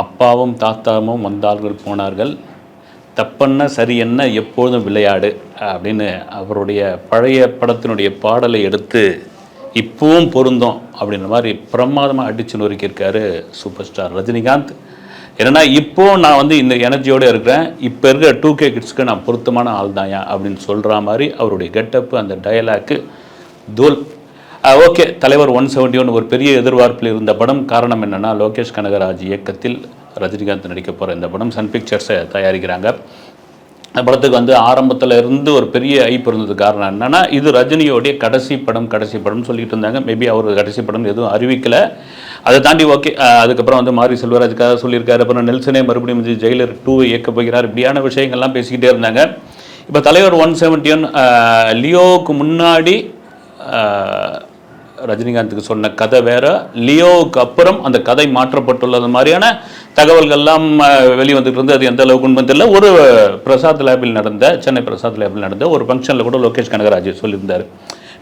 அப்பாவும் தாத்தாவும் வந்தார்கள் போனார்கள். தப்பென்ன சரி என்ன எப்போதும் விளையாடு அப்படின்னு அவருடைய பழைய படத்தினுடைய பாடலை எடுத்து இப்பவும் பொருந்தோம் அப்படின்ற மாதிரி பிரமாதமாக அடிச்சு நொறுக்கியிருக்காரு சூப்பர் ஸ்டார் ரஜினிகாந்த். என்னன்னா இப்போவும் நான் வந்து இந்த எனர்ஜியோடு இருக்கிறேன். இப்போ இருக்கிற டூ கே கிட்ஸ்க்கு நான் பொருத்தமான ஆள் தாயா அப்படின்னு சொல்கிற மாதிரி அவருடைய கெட்டப்பு அந்த டயலாக்கு தோல் ஓகே. தலைவர் ஒன் செவன்டி ஒன் ஒரு பெரிய எதிர்பார்ப்பில் இருந்த படம் காரணம் என்னென்னா லோகேஷ் கனகராஜ் இயக்கத்தில் ரஜினிகாந்த் நடிக்க போகிற இந்த படம் சன் பிக்சர்ஸை தயாரிக்கிறாங்க. அந்த படத்துக்கு வந்து ஆரம்பத்தில் இருந்து ஒரு பெரிய ஐப்பு இருந்தது காரணம் என்னென்னா இது ரஜினியோடைய கடைசி படம் கடைசி படம்னு சொல்லிட்டு இருந்தாங்க. மேபி அவர் கடைசி படம் எதுவும் அறிவிக்கலை. அதை தாண்டி ஓகே அதுக்கப்புறம் வந்து மாரி செல்வராஜுக்காக சொல்லியிருக்காரு. அப்புறம் நெல்சனே மறுபடியும் வந்து ஜெயிலர் டூ இயக்க போகிறார். இப்படியான விஷயங்கள்லாம் பேசிக்கிட்டே இருந்தாங்க. இப்போ தலைவர் ஒன் செவன்டி ஒன் லியோவுக்கு முன்னாடி ரஜினிகாந்துக்கு சொன்ன கதை வேற. லியோவுக்கு அப்புறம் அந்த கதை மாற்றப்பட்டுள்ளது மாதிரியான தகவல்கள்லாம் வெளிவந்துட்டு இருந்து அது எந்த அளவுக்கு உண்மை தெரியல. ஒரு பிரசாத் லேபில் நடந்த சென்னை பிரசாத் லேபில் நடந்த ஒரு ஃபங்க்ஷனில் கூட லோகேஷ் கனகராஜ் சொல்லியிருந்தார்.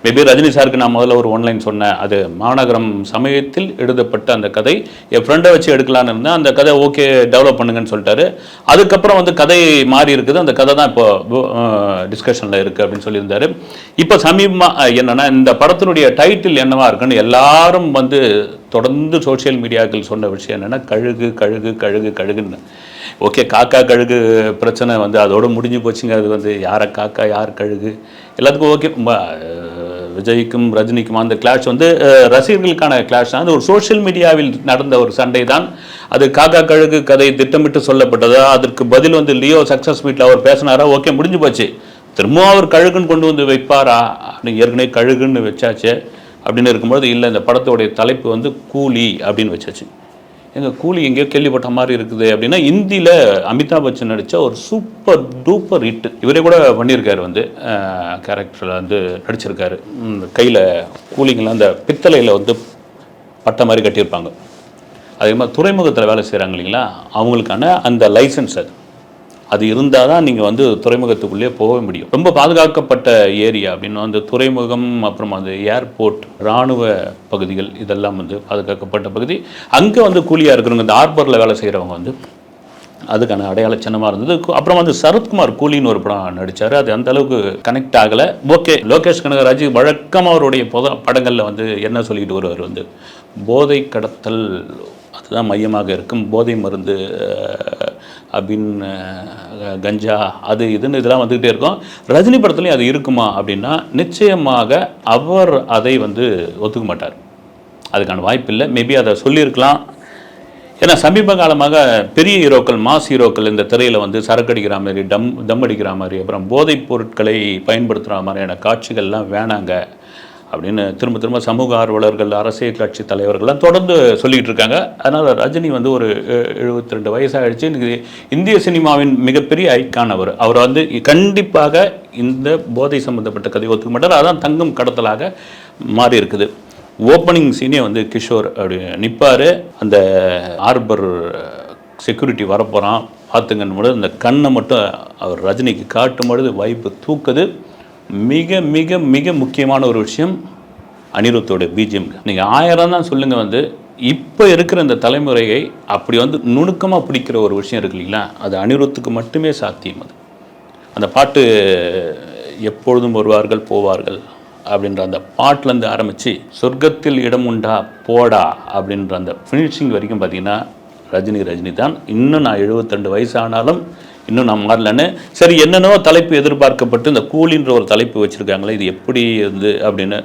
மேபி ரஜினி சாருக்கு நான் முதல்ல ஒரு ஒன்லைன் சொன்னேன். அது மாநகரம் சமயத்தில் எழுதப்பட்ட அந்த கதை. என் ஃப்ரெண்டை வச்சு எடுக்கலான்னு இருந்தேன். அந்த கதை ஓகே டெவலப் பண்ணுங்கன்னு சொல்லிட்டாரு. அதுக்கப்புறம் வந்து கதை மாறி இருக்குது. அந்த கதை தான் இப்போ டிஸ்கஷனில் இருக்குது அப்படின்னு சொல்லியிருந்தாரு. இப்போ சமீபமாக என்னென்னா இந்த படத்தினுடைய டைட்டில் என்னவா இருக்குன்னு எல்லாரும் வந்து தொடர்ந்து சோஷியல் மீடியாக்கள் சொன்ன விஷயம் என்னென்னா கழுகு கழுகு கழுகு கழுகுன்னு. ஓகே காக்கா கழுகு பிரச்சனை வந்து அதோடு முடிஞ்சு போச்சுங்க. அது வந்து யாரை காக்கா யார் கழுகு? எல்லாத்துக்கும் ஓகே விஜய்க்கும் ரஜினிக்கும் அந்த கிளாஷ் வந்து ரசிகர்களுக்கான கிளாஷ் தான். அது ஒரு சோஷியல் மீடியாவில் நடந்த ஒரு சண்டை தான் அது காக்கா கழுகு கதை திட்டமிட்டு சொல்லப்பட்டதா. அதற்கு பதில் வந்து லியோ சக்ஸஸ் மீட்டில் அவர் பேசினாரா? ஓகே முடிஞ்சு போச்சு. திரும்பவும் அவர் கழுகுன்னு கொண்டு வந்து வைப்பாரா? அப்படின்னு ஏற்கனவே கழுகுன்னு வச்சாச்சு. அப்படின்னு இருக்கும்போது இல்லை இந்த படத்தோடைய தலைப்பு வந்து கூலி அப்படின்னு வச்சாச்சு. எங்கள் கூலி எங்கேயோ கேள்விப்பட்ட மாதிரி இருக்குது அப்படின்னா இந்தியில் அமிதாப் பச்சன் நடித்த ஒரு சூப்பர் டூப்பர் ஹிட் இவரே கூட பண்ணியிருக்காரு வந்து கேரக்டரில் வந்து நடிச்சிருக்காரு. கையில் கூலிங்கெல்லாம் அந்த பித்தளையில் வந்து பட்டை மாதிரி கட்டியிருப்பாங்க. அதே மாதிரி துறைமுகத்தில் வேலை செய்கிறாங்க இல்லைங்களா? அவங்களுக்கான அந்த லைசன்ஸ் அது. அது இருந்தால் தான் நீங்கள் வந்து துறைமுகத்துக்குள்ளே போக முடியும். ரொம்ப பாதுகாக்கப்பட்ட ஏரியா அப்படின்னு அந்த துறைமுகம் அப்புறம் அந்த ஏர்போர்ட் இராணுவ பகுதிகள் இதெல்லாம் வந்து பாதுகாக்கப்பட்ட பகுதி. அங்கே வந்து கூலியாக இருக்கிறவங்க இந்த ஆர்பரில் வேலை செய்கிறவங்க வந்து அதுக்கான அடையாள சின்னமாக இருந்தது. அப்புறம் வந்து சரத்குமார் கூலின்னு ஒரு படம் நடித்தார் அது அந்த அளவுக்கு கனெக்ட் ஆகலை. ஓகே லோகேஷ் கனகராஜ் வழக்கமாக அவருடைய பொத படங்களில் வந்து என்ன சொல்லிட்டு வருவார் வந்து போதை கடத்தல் அதுதான் மையமாக இருக்கும். போதை மருந்து அபின் கஞ்சா அது இதுன்னு இதெல்லாம் வந்துக்கிட்டே இருக்கும். ரஜினி படத்துலையும் அது இருக்குமா அப்படின்னா நிச்சயமாக அவர் அதை வந்து ஒத்துக்க மாட்டார். அதுக்கான வாய்ப்பு இல்லை. மேபி அதை சொல்லியிருக்கலாம். ஏன்னா சமீப காலமாக பெரிய ஹீரோக்கள் மாஸ் ஹீரோக்கள் இந்த திரையில் வந்து சரக்கு அடிக்கிற மாதிரி டம் தம் அடிக்கிற மாதிரி அப்புறம் போதைப் பொருட்களை பயன்படுத்துகிற மாதிரியான காட்சிகள்லாம் வேணாங்க. அப்படின்னு திரும்ப திரும்ப சமூக ஆர்வலர்கள் அரசியல் கட்சி தலைவர்கள்லாம் தொடர்ந்து சொல்லிக்கிட்டு இருக்காங்க. அதனால் ரஜினி வந்து ஒரு எழுபத்தி ரெண்டு வயசாகிடுச்சு இந்திய சினிமாவின் மிகப்பெரிய ஐக்கான் அவர். அவர் வந்து கண்டிப்பாக இந்த போதை சம்பந்தப்பட்ட கதை ஒத்துக்க மாட்டார். அதான் தங்கம் கடத்தலாக மாறி இருக்குது ஓப்பனிங் சீனே வந்து கிஷோர் அப்படி நிற்பார் அந்த ஆர்பர் செக்யூரிட்டி வரப்போகிறான் பார்த்துங்கன்னு பொழுது அந்த கண்ணை மட்டும் அவர் ரஜினிக்கு காட்டும் பொழுது வைப்பு தூக்குது. மிக மிக மிக முக்கியமான ஒரு விஷயம் அனிருத்தோட பிஜிஎம் நீங்கள் ஆயிரம் தான் சொல்லுங்கள் வந்து இப்போ இருக்கிற இந்த தலைமுறையை அப்படி வந்து நுணுக்கமாக பிடிக்கிற ஒரு விஷயம் இருக்கு இல்லைங்களா? அது அனிருத்துக்கு மட்டுமே சாத்தியம் அது. அந்த பாட்டு எப்பொழுதும் வருவார்கள் போவார்கள் அப்படின்ற அந்த பாட்டிலேருந்து ஆரம்பித்து சொர்க்கத்தில் இடம் உண்டா போடா அப்படின்ற அந்த ஃபினிஷிங் வரைக்கும் பார்த்தீங்கன்னா ரஜினி ரஜினி தான் இன்னும் நான் எழுபத்தெண்டு வயசானாலும் இன்னும் நான் மாறலன்னு. சரி என்னென்னோ தலைப்பு எதிர்பார்க்கப்பட்டு இந்த கூலின்ற ஒரு தலைப்பு வச்சுருக்காங்களே இது எப்படி இருந்து அப்படின்னு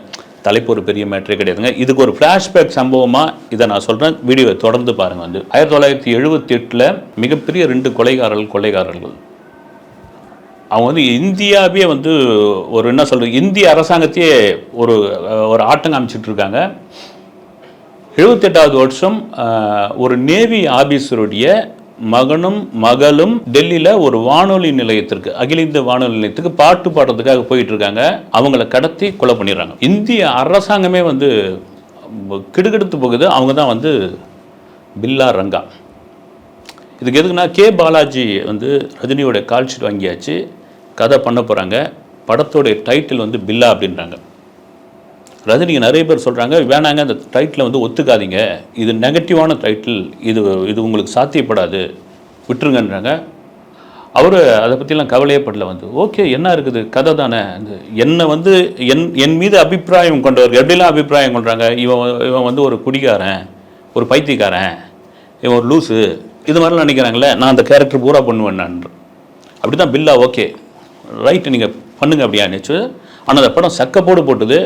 தலைப்பு ஒரு பெரிய மேட்ரே கிடையாதுங்க. இதுக்கு ஒரு ஃப்ளாஷ்பேக் சம்பவமாக இதை நான் சொல்கிறேன் வீடியோவை தொடர்ந்து பாருங்கள் வந்து. ஆயிரத்தி தொள்ளாயிரத்தி எழுபத்தி எட்டில் மிகப்பெரிய ரெண்டு கொலைகாரர்கள் கொலைகாரர்கள். அவங்க வந்து இந்தியாவே வந்து ஒரு என்ன சொல்கிறது இந்திய அரசாங்கத்தையே ஒரு ஒரு ஆட்டம் காமிச்சிட்டு இருக்காங்க. எழுபத்தெட்டாவது வருஷம் ஒரு நேவி ஆபீஸருடைய மகனும் மகளும் டெல்லியில் ஒரு வானொலி நிலையத்திற்கு அகில இந்திய வானொலி நிலையத்துக்கு பாட்டு பாடுறதுக்காக போயிட்டு இருக்காங்க அவங்கள கடத்தி கொலை பண்ணிடுறாங்க. இந்திய அரசாங்கமே வந்து கிடுகிடுத்து போகுது. அவங்க தான் வந்து பில்லா ரங்கா. இதுக்கு எதுக்குன்னா கே பாலாஜி வந்து ரஜினியோட கால்ஷீட் வாங்கியாச்சு. கதை பண்ண போகிறாங்க படத்தோடைய டைட்டில் வந்து பில்லா அப்படின்றாங்க. ரஜினிக்கு நிறைய பேர் சொல்கிறாங்க வேணாங்க அந்த டைட்டில் வந்து ஒத்துக்காதீங்க. இது நெகட்டிவான டைட்டில் இது இது உங்களுக்கு சாத்தியப்படாது. விட்டுருங்கன்றாங்க. அவர் அதை பற்றிலாம் கவலையே படல வந்து. ஓகே என்ன இருக்குது? கதை தானே. இந்த என்னை வந்து என் என் மீது அபிப்பிராயம் கொண்டவர் எப்படிலாம் அபிப்பிராயம் கொண்டாங்க இவன் இவன் வந்து ஒரு குடிகாரன் ஒரு பைத்தியக்காரன் இவன் ஒரு லூஸு இது மாதிரிலாம் நினைக்கிறாங்களே நான் அந்த கேரக்டர் பூரா பண்ணுவேன் நான் அப்படி தான் பில்லா ஓகே ரைட்டு நீங்கள் பண்ணுங்க அப்படியா நினச்சி? ஆனால் அந்த படம் சக்கப்போடு போட்டுது.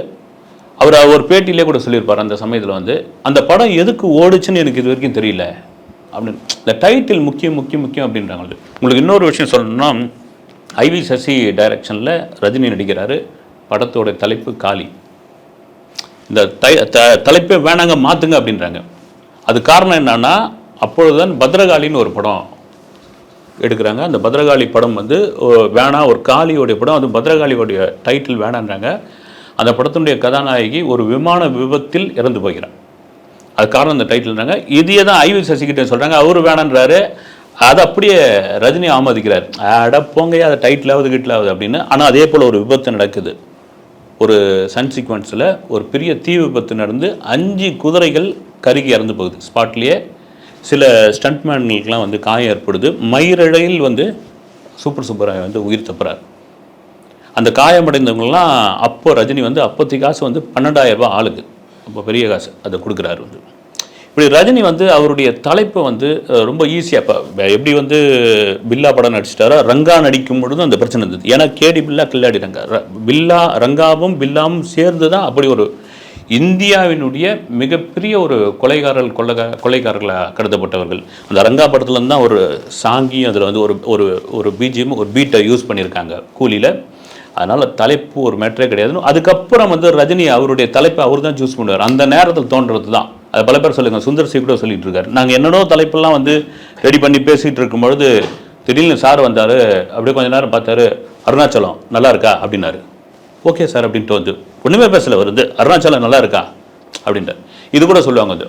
அவர் ஒரு பேட்டியிலே கூட சொல்லியிருப்பார் அந்த சமயத்தில் வந்து அந்த படம் எதுக்கு ஓடுச்சுன்னு எனக்கு இது வரைக்கும் தெரியல. அப்படின்னு. இந்த டைட்டில் முக்கியம் முக்கியம் முக்கியம் அப்படின்றாங்க உங்களுக்கு இன்னொரு விஷயம் சொல்லணும்னா ஐவி சசி டைரக்ஷனில் ரஜினி நடிக்கிறாரு படத்தோட தலைப்பு காளி இந்த த- தலைப்பே வேணாங்க மாற்றுங்க அப்படின்றாங்க. அது காரணம் என்னன்னா அப்பொழுதுதான் பத்ரகாளின்னு ஒரு படம் எடுக்கிறாங்க. அந்த பத்ரகாளி படம் வந்து ஓ, வேணாம் ஒரு காளியோடைய படம் அது பத்ரகாளியோடைய டைட்டில் வேணான்றாங்க. அந்த படத்தினுடைய கதாநாயகி ஒரு விமான விபத்தில் இறந்து போகிறார். அது காரணம் அந்த டைட்டில்ன்றாங்க இதையே தான் ஐவி சசிகிட்ட சொல்கிறாங்க அவர் வேணான்றாரு. அதை அப்படியே ரஜினி ஆமதிக்கிறார். அட போங்கையா அது டைட்டிலாவது கிட்டிலாவது அப்படின்னு. ஆனால் அதே போல் ஒரு விபத்து நடக்குது. ஒரு சன் சீக்வன்ஸில் ஒரு பெரிய தீ விபத்து நடந்து அஞ்சு குதிரைகள் கருகி இறந்து போகுது. ஸ்பாட்லேயே சில ஸ்டண்ட்மேன்களுக்கெலாம் வந்து காயம் ஏற்படுது. மயிரிழையில் வந்து சூப்பர் சூப்பராக வந்து உயிர் தப்புறாரு. அந்த காயமடைந்தவங்கலாம் அப்போ ரஜினி வந்து அப்போத்தி காசு வந்து 12000 ரூபாய் ஆளுக்கு. அப்போ பெரிய காசு அதை கொடுக்குறாரு வந்து. இப்படி ரஜினி வந்து அவருடைய தலைப்பை வந்து ரொம்ப ஈஸியாக இப்போ எப்படி வந்து பில்லா படம் நடிச்சிட்டாரோ ரங்கா நடிக்கும் பொழுதும் அந்த பிரச்சனை இருந்தது. ஏன்னா கேடி பில்லா கில்லாடி ரங்கா. ர- பில்லா ரங்காவும் பில்லாவும் சேர்ந்து தான் அப்படி ஒரு இந்தியாவினுடைய மிகப்பெரிய ஒரு கொலைகாரர்கள் கொள்ளகா கொலைகாரர்களாக கருதப்பட்டவர்கள். அந்த ரங்கா படத்துலேருந்து தான் ஒரு சாங்கியும் அதில் வந்து ஒரு ஒரு ஒரு பிஜிஎம் ஒரு பீட்டை யூஸ் பண்ணியிருக்காங்க. கூலியில் அதனால் தலைப்பு ஒரு மேட்டரே கிடையாதுன்னு அதுக்கப்புறம் வந்து ரஜினி அவருடைய தலைப்பை அவர் தான் சூஸ் பண்ணுவார். அந்த நேரத்தில் தோன்றது தான். அது பல பேர் சொல்லுங்கள் சுந்தர் சி கூட சொல்லிட்டு இருக்காரு. நாங்கள் என்னடோ தலைப்பெல்லாம் வந்து ரெடி பண்ணி பேசிகிட்டு இருக்கும்பொழுது திடீர்னு சார் வந்தார் அப்படியே கொஞ்ச நேரம் பார்த்தாரு அருணாச்சலம் நல்லா இருக்கா? அப்படின்னாரு. ஓகே சார் அப்படின்ட்டு வந்து ஒன்றுமே பேசலை வருது. அருணாச்சலம் நல்லா இருக்கா? அப்படின்ட்டு இது கூட சொல்லுவாங்க வந்து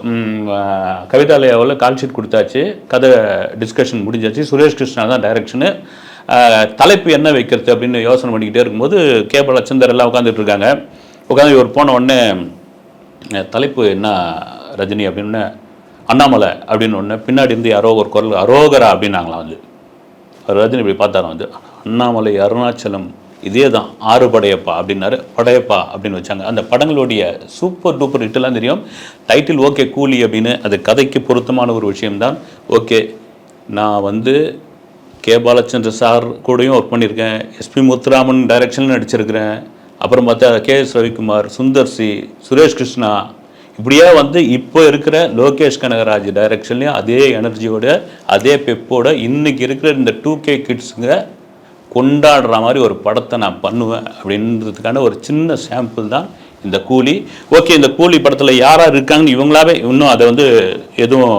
கவிதாலயாவில் கால் ஷீட் கொடுத்தாச்சு. கதை டிஸ்கஷன் முடிஞ்சாச்சு. சுரேஷ் கிருஷ்ணா தான் டைரக்ஷனு தலைப்பு என்ன வைக்கிறது அப்படின்னு யோசனை பண்ணிக்கிட்டே இருக்கும்போது கே லட்சந்தர் எல்லாம் உட்காந்துட்டு இருக்காங்க. உட்காந்து இவர் போன உடனே தலைப்பு என்ன ரஜினி? அப்படின்னு அண்ணாமலை அப்படின்னு ஒன்று பின்னாடி இருந்து யாரோ ஒரு குரல் அரோகரா அப்படின்னாங்களாம் வந்து. ரஜினி இப்படி பார்த்தாராம் வந்து அண்ணாமலை அருணாச்சலம் இதே தான் ஆறு படையப்பா அப்படின்னாரு. படையப்பா அப்படின்னு வச்சாங்க. அந்த படங்களுடைய சூப்பர் டூப்பர் ஹிட்லாம் தெரியும். டைட்டில் ஓகே கூலி அப்படின்னு அது கதைக்கு பொருத்தமான ஒரு விஷயம்தான். ஓகே நான் வந்து கே பாலச்சந்திர சார் கூடயும் ஒர்க் பண்ணியிருக்கேன். எஸ்பி முத்துராமன் டைரக்ஷனில் நடிச்சிருக்கிறேன். அப்புறம் பார்த்தா K S Ravikumar Sundar C Suresh Krishna. இப்படியே வந்து இப்போ இருக்கிற லோகேஷ் கனகராஜ் டைரக்ஷன்லேயும் அதே எனர்ஜியோட அதே பெப்போட இன்றைக்கி இருக்கிற இந்த டூ கே கிட்ஸுங்க கொண்டாடுற மாதிரி ஒரு படத்தை நான் பண்ணுவேன் அப்படின்றதுக்கான ஒரு சின்ன சாம்பிள் தான் இந்த கூலி. ஓகே இந்த கூலி படத்தில் யார் யார் இருக்காங்கன்னு இவங்களாவே இன்னும் அதை வந்து எதுவும்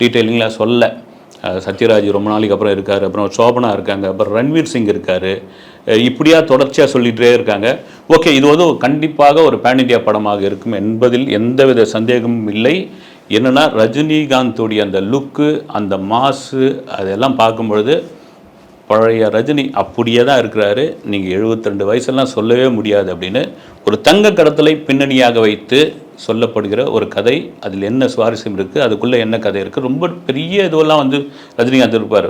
டீட்டெயிலிங்லாம் சொல்லலை. சத்யராஜ் ரொம்ப நாளைக்கு அப்புறம் இருக்கார். அப்புறம் சோபனா இருக்காங்க. அப்புறம் ரன்வீர் சிங் இருக்கார். இப்படியா தொடர்ச்சியாக சொல்லிகிட்டே இருக்காங்க. ஓகே இது வந்து கண்டிப்பாக ஒரு பேன் இண்டியா படமாக இருக்கும் என்பதில் எந்தவித சந்தேகமும் இல்லை. என்னென்னா ரஜினிகாந்தோடைய அந்த லுக்கு அந்த மாசு அதெல்லாம் பார்க்கும்பொழுது பழைய ரஜினி அப்படியே தான் இருக்கிறாரு. நீங்கள் 72 வயசெல்லாம் சொல்லவே முடியாது அப்படின்னு ஒரு தங்க கடத்தலை பின்னணியாக வைத்து சொல்லப்படுகிற ஒரு கதை அதில் என்ன சுவாரஸ்யம் இருக்குது அதுக்குள்ளே என்ன கதை இருக்குது ரொம்ப பெரிய இதுவெல்லாம் வந்து ரஜினிகாந்த் இருப்பார்.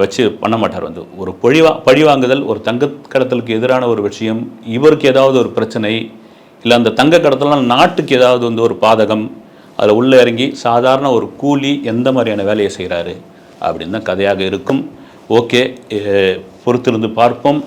வச்சு பண்ண மாட்டார் வந்து. ஒரு பழிவா பழிவாங்குதல் ஒரு தங்க கடத்தலுக்கு எதிரான ஒரு விஷயம் இவருக்கு ஏதாவது ஒரு பிரச்சனை இல்லை அந்த தங்க கடத்தலாம் நாட்டுக்கு ஏதாவது வந்து ஒரு பாதகம் அதில் உள்ளே இறங்கி சாதாரண ஒரு கூலி எந்த மாதிரியான வேலையை செய்கிறாரு அப்படின்னு தான் கதையாக இருக்கும். ஓகே பொறுத்திருந்து பார்ப்போம்.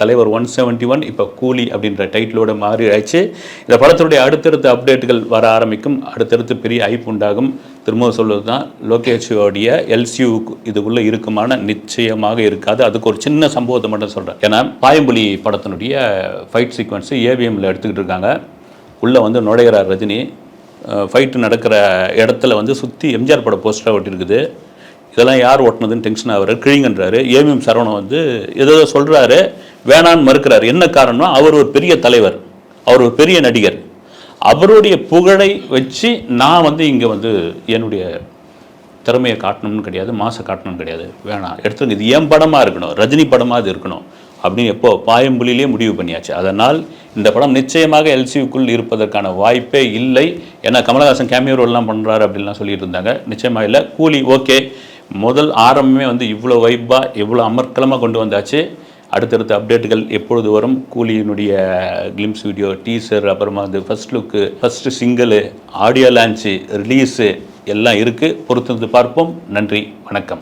தலைவர் ஒன் செவன்ட்டி ஒன் இப்போ கூலி அப்படின்ற டைட்டிலோட மாறி ஆயிடுச்சு இந்த படத்தினுடைய அடுத்தடுத்த அப்டேட்டுகள் வர ஆரம்பிக்கும். அடுத்தடுத்து பெரிய ஐப் உண்டாகும். திரும்ப சொல்வது தான் லோகேஷோடைய எல்சியூ இதுக்குள்ளே இருக்குமான நிச்சயமாக இருக்காது. அதுக்கு ஒரு சின்ன சம்பவத்தை மட்டும் சொல்கிறேன் ஏன்னா பாயம்புலி படத்தினுடைய ஃபைட் சீக்வன்ஸு ஏவிஎம்மில் எடுத்துக்கிட்டு இருக்காங்க. உள்ளே வந்து நுழையிறார் ரஜினி. ஃபைட்டு நடக்கிற இடத்துல வந்து சுற்றி எம்ஜிஆர் பட போஸ்டராக ஒட்டியிருக்குது. இதெல்லாம் யார் ஓட்டுனதுன்னு டென்ஷன் ஆகிறார். கிழிங்கன்றாரு. ஏவிஎம் சரவணன் வந்து ஏதோ சொல்கிறாரு வேணான்னு மறுக்கிறார். என்ன காரணம் அவர் ஒரு பெரிய தலைவர். அவர் ஒரு பெரிய நடிகர். அவருடைய புகழை வச்சு நான் வந்து இங்கே வந்து என்னுடைய திறமையை காட்டணும்னு கிடையாது மாசை காட்டணும்னு கிடையாது. வேணாம். எடுத்துங்க இது என் படமாக இருக்கணும்? ரஜினி படமாக அது இருக்கணும்? அப்படின்னு எப்போ பாயம்புலியிலே முடிவு பண்ணியாச்சு. அதனால் இந்த படம் நிச்சயமாக எல்சியுக்குள் இருப்பதற்கான வாய்ப்பே இல்லை. ஏன்னா கமலஹாசன் கேமியோ ரோல்லாம் பண்ணுறாரு அப்படின்லாம் சொல்லிட்டு இருந்தாங்க. நிச்சயமாக இல்லை. கூலி ஓகே. முதல் ஆரம்பமே வந்து இவ்வளோ வைப்பாக இவ்வளோ அமர்க்கலமாக கொண்டு வந்தாச்சு. அடுத்தடுத்த அப்டேட்டுகள் எப்பொழுது வரும்? கூலியினுடைய கிளிம்ஸ் வீடியோ டீசர் அப்புறமா வந்து first look first single audio launch release எல்லாம் இருக்குது பொறுத்திருந்து பார்ப்போம். நன்றி வணக்கம்.